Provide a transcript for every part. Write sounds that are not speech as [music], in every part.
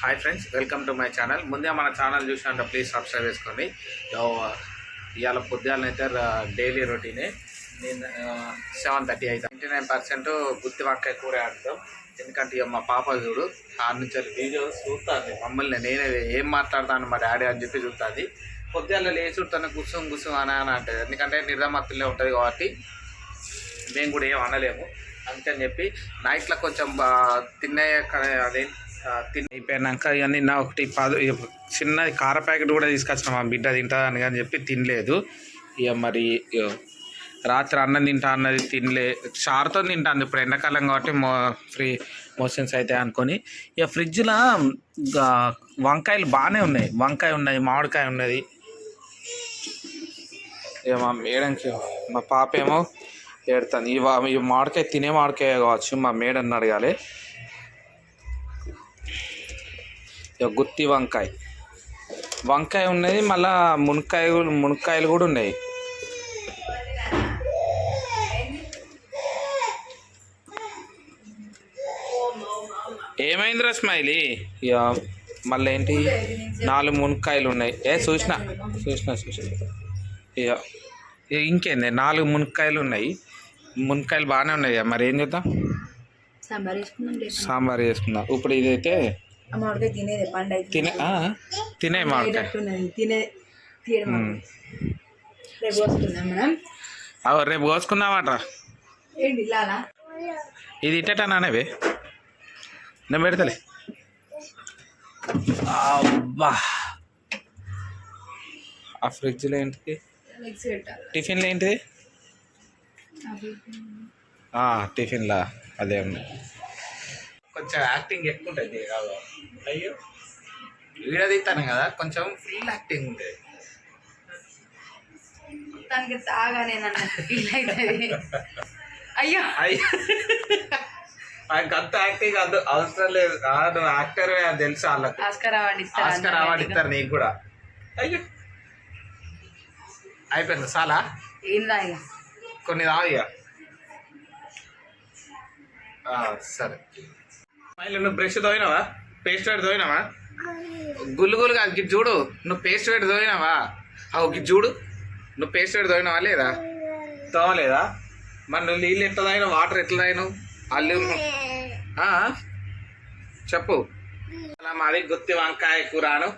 Hi friends welcome to my channel ముందే మన channel చూసినట్టు ప్లీజ్ సబ్స్క్రైబ్ చేసుకోండి. ఇవాళ పొద్దున్నైతే డైలీ రొటీనే నేను సెవెన్ థర్టీ అయితే. నైంటీ నైన్ పర్సెంట్ గుత్తి వంకాయ కూర ఆడతాం ఎందుకంటే ఇక మా పాప చూడు ఆ నుంచి వీడియో చూస్తుంది. మమ్మల్ని నేనే ఏం మాట్లాడతాను మా డాడీ అని చెప్పి చూస్తుంది. పొద్దుగాల లేచి ఉంటాను కూర్చొని కూర్చొని అని అని అంటది. ఎందుకంటే నిర్దమత్తులే ఉంటుంది కాబట్టి మేము కూడా ఏం అనలేము. అందుకని చెప్పి నైట్లో కొంచెం తిన్నే అదే తిని అయిపోయినాక ఇక నిన్న ఒకటి పది చిన్న కార ప్యాకెట్ కూడా తీసుకొచ్చిన మా బిడ్డ తింటుందని అని కానీ చెప్పి తినలేదు. ఇక మరి ఇగ రాత్రి అన్నం తింటా అన్నది తినలే. చారుతో తింటాను ఇప్పుడు ఎండాకాలం కాబట్టి మో ఫ్రీ మోషన్స్ అవుతాయి అనుకొని. ఇక ఫ్రిడ్జ్లో వంకాయలు బాగానే ఉన్నాయి. వంకాయ ఉన్నాయి మామిడికాయ ఉన్నది. ఇక మా మేడంకి మా పాప ఏమో ఏడుతాను ఈ ఈ మామిడికాయ తినే మామిడికాయ కావచ్చు. మా మేడని అడగాలి. గుత్తి వంకాయ. వంకాయ ఉన్నది మళ్ళా మునక్కాయ మునక్కాయలు కూడా ఉన్నాయి. ఏమైందిరా స్మైలీ? ఇక మళ్ళీ ఏంటి? నాలుగు మునక్కాయలు ఉన్నాయి. ఏ చూసిన చూసిన చూసిన ఇక ఇక ఇంకేంది? నాలుగు మునక్కాయలు ఉన్నాయి. మునక్కాయలు బాగానే ఉన్నాయి మరి ఏం చేద్దాం? సాంబార్ రేపు. సాంబార్ చేసుకుందాం. ఇప్పుడు ఇదైతే మామిడికాయ తినేది పండు అయితే తినే తినే మామిడికాయ తినే తీయడం. రేపు వస్తున్నాం మనం. అవ రేపు కోసుకుందామట ఏంటి ఇలానా? ఇది ఇట్టేటానవే నేను పెడతలే. అబ్బా. ఆ ఫ్రిడ్జ్లో ఏంటిది? టిఫిన్లో ఏంటిది? టిఫిన్లా అదే ఉంది కొంచెం యాక్టింగ్ ఎక్కువ ఉంటుంది కాదు. అయ్యో. వీడియో తీస్తాను కదా కొంచెం ఫుల్ యాక్టింగ్ ఉంటుంది. తనకి తాగానే ఫీల్ అవుతుంది. అయ్యో. అయ్యో. అంత యాక్టింగ్ అంత అవసరం లేదు. నువ్వు యాక్టర్ అది తెలుసు వాళ్ళకి. ఆస్కర్ అవార్డు ఇస్తారు ఆస్కర్ అవార్డు ఇస్తారు నీకు కూడా. అయ్యో. అయిపోయింది? చాలా ఇక కొన్ని రావు ఇక సరే. మళ్ళీ నువ్వు బ్రష్ తోయినావా? పేస్ట్ పెట్టి తోయినావా? గుల్లు గుల్లు కాదు గిట్ చూడు. నువ్వు పేస్ట్ పెట్టి తోయినావా? అవు గిట్ చూడు. నువ్వు పేస్ట్ పెట్టి తోయినావా లేదా? తోవలేదా? మరి నువ్వు నీళ్ళు ఎట్లా తాగినావు? వాటర్ ఎట్లా తాగినావు? అల్లు ఆ? చెప్పు. అలా మాది గుత్తి వంకాయ కూరాను.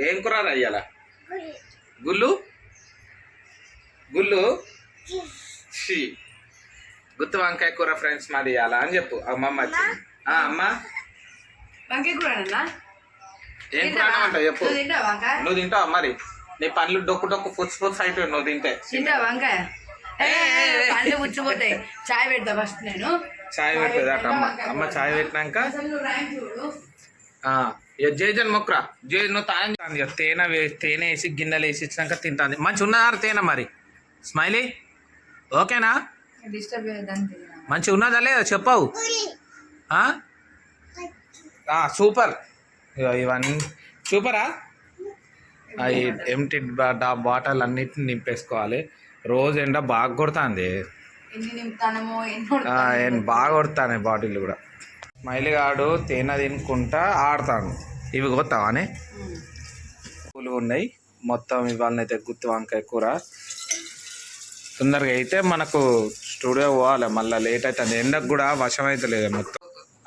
ఏం కూర అయ్యాల గుల్లు గుల్లు ఛీ. గుత్తి వంకాయ కూర ఫ్రెండ్స్ మాది ఇవ్వాలా అని చెప్పు. అమ్మమ్మ వచ్చింది. ఆ, అమ్మ? వంకాయ కూర అన్నా ఏం కూర అంటావు చెప్పు. నువ్వు తింటావా వంకాయ? నువ్వు తింటావా మరి? నీ పండ్లు డొక్కు డొక్కు పుచ్చు పుచ్చు అయిపోయి నువ్వు తింటే. తింటావా వంకాయ? ఏ, ఏ, ఏ, పండ్లు చాయ్ పెడతా ఫస్ట్ నేను. చాయ్ అట అమ్మ. అమ్మ చాయ్ పెట్టినాక? అసలు నువ్వు రాయి చూడు. ఆ, ఇక జేజన్ జే నువ్వు తాను ఇక తేనె వే తేనె వేసి గిన్నెలు వేసి ఇచ్చినాక తింటాంది. మంచి ఉన్నదారా తేనె మరి? స్మైలీ? ఓకేనా? డిస్టర్బ్ మంచిగా ఉన్నదా లేదా చెప్పవు? సూపర్. ఇవన్నీ. సూపరా? అవి ఎంటీ బాటిల్ అన్నిటిని నింపేసుకోవాలి. రోజు ఎండ బాగా కొడుతుంది. బాగా కొడతాను బాటిల్ కూడా. మైలిగాడు తేనె తినుకుంటా ఆడతాను ఇవి కొత్తావానే పూలు ఉన్నాయి. మొత్తం ఇవాళనైతే గుత్తి వంకాయ కూర. తొందరగా అయితే మనకు స్టూడియో పోవాలి మళ్ళీ లేట్ అవుతుంది ఎండకు కూడా వశం అవుతలేదు మొత్తం.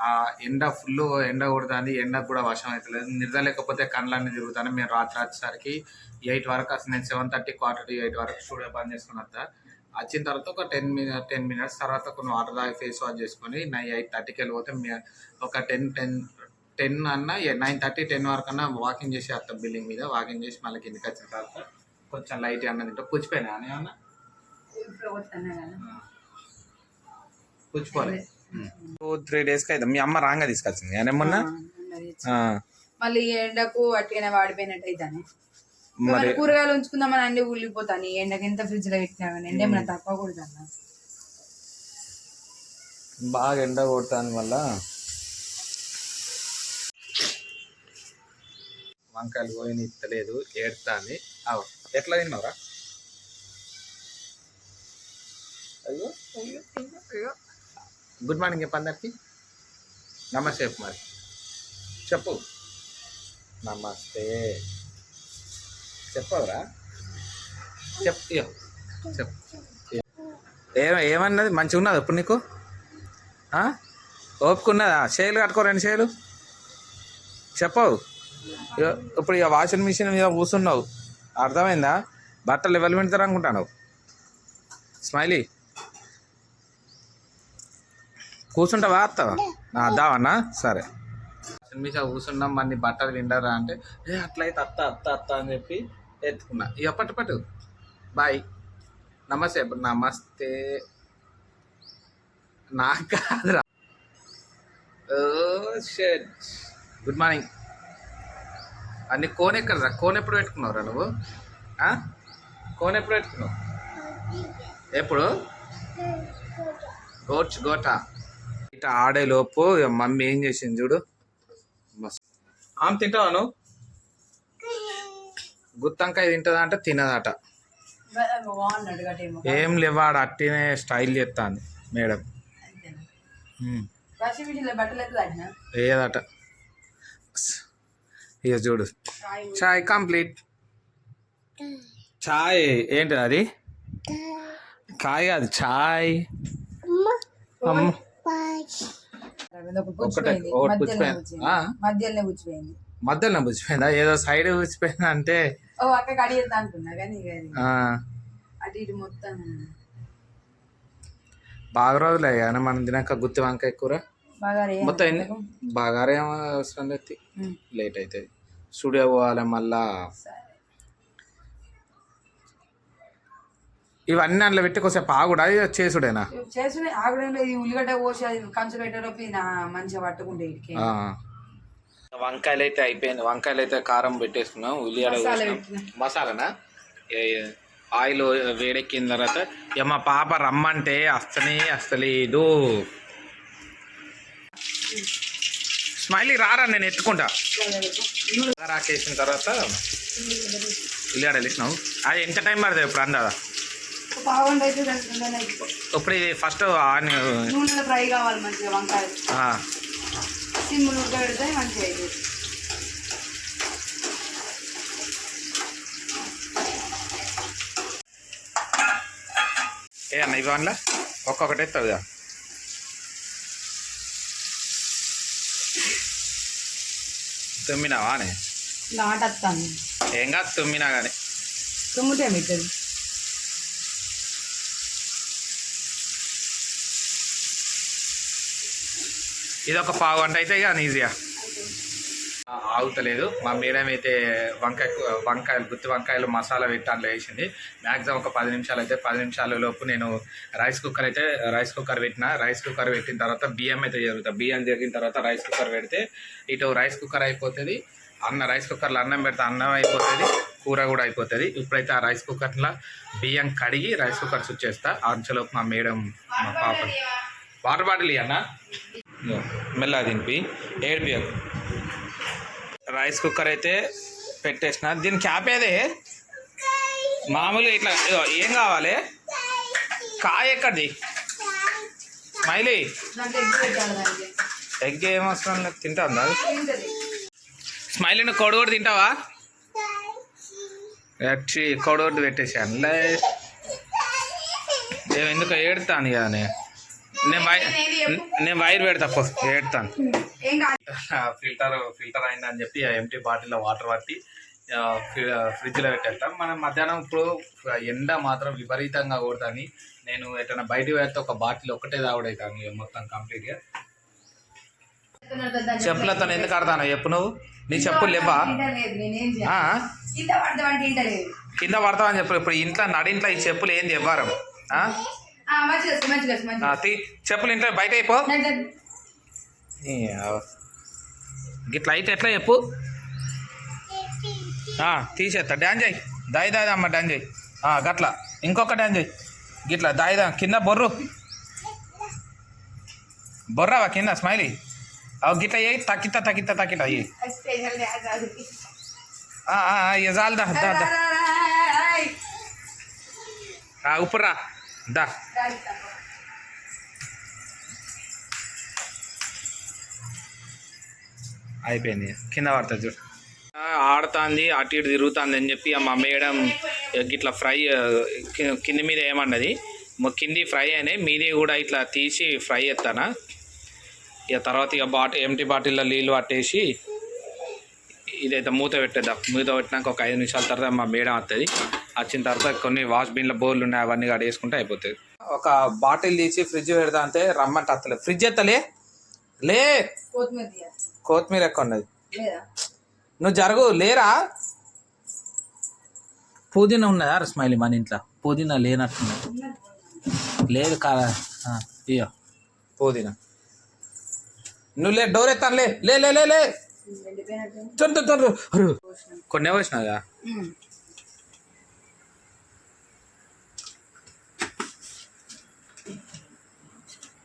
ఆ ఎండ ఫుల్ ఎండ కొడుతుంది ఎండకు కూడా వశం అవుతలేదు నిద్ర లేకపోతే కళ్ళన్నీ తిరుగుతాను మేము రాత్రి వచ్చేసరికి ఎయిట్ వరకు అసలు నేను seven thirty quarter to eight వరకు స్టూడియో బంద్ చేసుకుని వస్తా వచ్చిన తర్వాత ఒక టెన్ మినిట్ టెన్ మినిట్స్ తర్వాత కొన్ని వాటర్ తాగి ఫేస్ వాష్ చేసుకొని నై ఎయిట్ థర్టీకి వెళ్ళిపోతే మే- ఒక టెన్ టెన్ టెన్ అన్న నైన్ థర్టీ టెన్ వరకు అన్న వాకింగ్ చేసి వస్తాం బిల్డింగ్ మీద వాకింగ్ చేసి మళ్ళీ కిందకి వచ్చిన తర్వాత కొంచెం లైట్ అన్న తింటా పుచ్చిపోయినా అని అన్న పుచ్చిపోలే టూ త్రీ డేస్కి అయితే మీ అమ్మ రాంగా తీసుకొచ్చింది. నేను మొన్న? ఆ, మళ్ళీ ఈ ఎండకు అట్టిగానే వాడిపోయినట్టు అయితానే. మరి కూరగాయలు ఉంచుకుందామని అన్ని ఉల్లిపోతాను ఈ ఎండకి ఎంత ఫ్రిడ్జ్లో పెట్టినా కానీ ఎండ ఏమైనా తక్కువ కొడుతున్నా బాగా ఎండ కొడతాని వల్ల వంకాయలు పోయిన ఇత్తలేదు ఏడుతాంది. అవు ఎట్లా అయ్యో అయ్యో అయ్యో. గుడ్ మార్నింగ్ చెప్పు అందరికి. నమస్తే మరి చెప్పు. నమస్తే. చెప్పవరా? చెప్ ఇయ్యో. చెప్పు. ఇయ్యో. ఏమన్నది? మంచిగా ఉన్నది ఇప్పుడు నీకు? ఓపుకున్నదా? ఓపిక కట్టుకో రెండు చేతులు చెప్పవు ఇప్పుడు ఇక వాషింగ్ మిషన్ మీద కూర్చున్నావు. అర్థమైందా? బట్టలు ఎవరు పెడతారు అనుకుంటాను స్మైలీ. కూర్చుంటావా అత్తవా నా అద్దావన్నా సరే. మిషన్ కూర్చున్నాం మన్ని బట్టలు విండరా అంటే ఏ అట్లయితే అత్త అత్త అత్త అని చెప్పి ఎత్తుకున్నా. ఇక పట్టు పట్టు. బాయ్. నమస్తే ఇప్పుడు నమస్తే. నాకు కాదురా. ఓ షెట్. Good morning. అన్ని కోన్ ఎక్కడరా? కోన్ ఎప్పుడు పెట్టుకున్నావురా నువ్వు? ఆ? కోన్ ఎప్పుడు పెట్టుకున్నావు? ఎప్పుడు? గోట్స్ గోట. ఇట ఆడేలోపు మమ్మీ ఏం చేసింది చూడు. ఆమె తింటావా నువ్వు? గుత్తంకాయ తింటుందా అంటే తినదట. ఏం లేవాడు అట్టినే స్టైల్ చేస్తాంది మేడం. ఏదట? ఇక చూడు. చాయ్ కంప్లీట్. చాయ్ ఏంటి అది? కాయ అది చాయ్. అమ్మ. మధ్యలోనే పుచ్చిపోయింది మధ్యలో పుచ్చిపోయిందా ఏదో సైడ్ పుచ్చిపోయిందా అంటే? ఓ అక్క కడిగేద్దా అనుకున్నా కానీ అటు ఇటు మొత్తం బాగా రోజులే కానీ మనం తినాక గుత్తి వంకాయ కూర? మొత్తం ఎన్ని? అవసరం లేదు. లేట్ అవుతుంది. స్టూడియో పోవాలి మళ్ళా. ఇవన్నీ అందులో పెట్టి కొద్దిసేపు ఆగుడా? చేసుడేనా? చేసిన ఆగడంలో ఇది ఉల్లిగడ్డ పోసి అది కంచు పెట్టేలోపు ఇది నా మంచిగా పట్టుకుంటే ఇటుకే. ఆ. వంకాయలు అయితే అయిపోయింది. వంకాయలు అయితే కారం పెట్టేసుకున్నాం ఉల్లిగడ్డ మసాలా కోసినాం. మసాలానా? ఏ- ఏ, ఆయిల్ వేడెక్కిన తర్వాత ఇక మా పాప రమ్మంటే అస్తనే అస్తలేదు స్మైలీ రారా నేను ఎత్తుకుంటా. రాకేసిన తర్వాత ఉల్లిగడ్డ వేసినావు అది ఎంత టైం పడుతుంది ఇప్పుడు అందాదా? అయితే అయిపో- ఇప్పుడు ఇది ఫస్ట్ నూనెలో ఫ్రై కావాలి మంచిగా వంకాయలు సిమ్ములు ఉడకబెడితే మంచిగా అవుతుంది ఏ అన్న ఇవన్న ఒక్కొక్కటి ఎత్తావుగా తుమ్మినావా అని? నాట వస్తాను ఏం కాదు తుమ్మినా కానీ తుమ్ముతే పెట్టదు ఇది ఒక పావు గంట అయితే ఇక ఈజీగా. ఆగుతలేదు. మా మేడం అయితే వంకాయ వంకాయలు గుత్తి వంకాయలు మసాలా పెట్టి అందులో వేసింది. మ్యాక్సిమం ఒక పది నిమిషాలు అయితే పది నిమిషాల లోపు నేను రైస్ కుక్కర్ అయితే రైస్ కుక్కర్ పెట్టిన. రైస్ కుక్కర్ పెట్టిన తర్వాత బియ్యం అయితే జరుగుతుంది బియ్యం జరిగిన తర్వాత రైస్ కుక్కర్ పెడితే ఇటు రైస్ కుక్కర్ అయిపోతుంది. అన్న రైస్ కుక్కర్లో అన్నం పెడితే అన్నం అయిపోతుంది. కూర కూడా అయిపోతుంది. ఇప్పుడైతే ఆ రైస్ కుక్కర్లో బియ్యం కడిగి రైస్ కుక్కర్ స్విచ్ చేస్తా. అంచలోపు మా మేడం మా పాప. వాటర్ బాటిల్ అన్న మెల్లగా తినిపి. ఏడిపియకు. రైస్ కుక్కర్ అయితే పెట్టేసిన. దీని క్యాప్ ఏదే? మామూలుగా ఇట్లా ఏం కావాలి? కాయ ఎక్కడిది? స్మైలీ ఎగ్ ఏం అవసరం లేదు తింటుందా? అది? స్మైలీ నువ్వు కొడుగొడు తింటావా? వచ్చి కూడా పెట్టేసాను లే. ఎందుకు ఏడుతాను కదా నేను? నేను వై నేను వైర్ పెడతా పో ఏడుతాను ఏం కాదు. ఫిల్టర్ ఫిల్టర్ అయిందని చెప్పి ఆ ఎంటీ బాటిల్లో వాటర్ పట్టి ఫ్రిడ్జ్లో పెట్టేస్తాం. మనం మధ్యాహ్నం ఇప్పుడు ఎండ మాత్రం విపరీతంగా కొడుతుంది. నేను ఎటైనా బయటికి వెళ్తే ఒక బాటిల్ ఒక్కటే తాగుడవుతాను ఇక మొత్తం కంప్లీట్గా చెప్పులతో ఎందుకు ఆడతాను చెప్పు నువ్వు. నీ చెప్పులు లేవా? కింద పడతావని చెప్పు ఇప్పుడు ఇంట్లో నడింట్లో ఈ చెప్పులు ఏంది ఇవ్వరం చెప్పులు ఇంట్లో బయట అయిపో. గిట్ల అయితే ఎట్లా చెప్పు? తీసేస్తా డ్యాన్స్ చేయి. దాయి దాయి అమ్మ డ్యాన్స్ చేయి. ఆ, గట్ల. ఇంకొక డ్యాన్స్ చేయి. గిట్ల దాయి దా కింద బొర్రు. బొర్రావా కింద స్మైలీ? అవు గిట్ల చేయి తక్కిత తక్కిత తక్కిట అయ్యి చాలు దా దా ఉప్పురా దా. రాయ్. అయిపోయింది. కింద పడుతుంది చూడు. ఆడుతుంది అటు ఇటు తిరుగుతుంది అని చెప్పి మా మేడం ఇట్లా ఫ్రై కింది మీద ఏమన్నది? కింది ఫ్రై అయినాయి మీది కూడా ఇట్లా తీసి ఫ్రై ఎత్తానా ఇక తర్వాత ఇక బాటి ఎంటీ బాటిల్లో నీళ్ళు పట్టేసి ఇదైతే మూత పెట్టేద్దాం. మూత పెట్టినాక ఒక ఐదు నిమిషాల తర్వాత మా మేడం వస్తుంది వచ్చిన తర్వాత కొన్ని వాష్ బిన్ల బోర్లు ఉన్నాయి అవన్నీ కడేసుకుంటే అయిపోతుంది. ఒక బాటిల్ తీసి ఫ్రిడ్జ్ పెడతా అంటే రమ్మంటే అత్తలే. ఫ్రిడ్జ్ ఎత్తలే? లే. కొత్తిమీర ఎక్కువ ఉన్నది. నువ్వు జరుగు. లేరా? పుదీనా ఉన్నదా స్మైలీ మన ఇంట్లో? పుదీనా లేనట్టున్నది. లేదు కాదా ఇయ్యో. పుదీనా. నువ్వు లే డోర్ ఎత్తాను లే. లే లే లే తొందర తొందర. అరు. కొన్ని వచ్చినాగా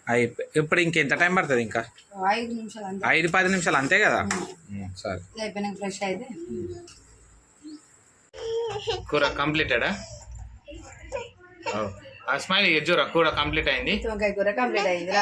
అయిపోయి ఇప్పుడు ఇంకెంత టైం పడుతుంది ఇంకా? ఐదు నిమిషాలు అంతే. ఐదు పది నిమిషాలు అంతే కదా? సరే. అయిపోయినాక ఫ్రెష్ అయితే. కూర కంప్లీటెడా? [laughs] ఆ స్మైల్ ఎజ్జురా కూర కంప్లీట్ అయింది. కూర కంప్లీట్ అయింది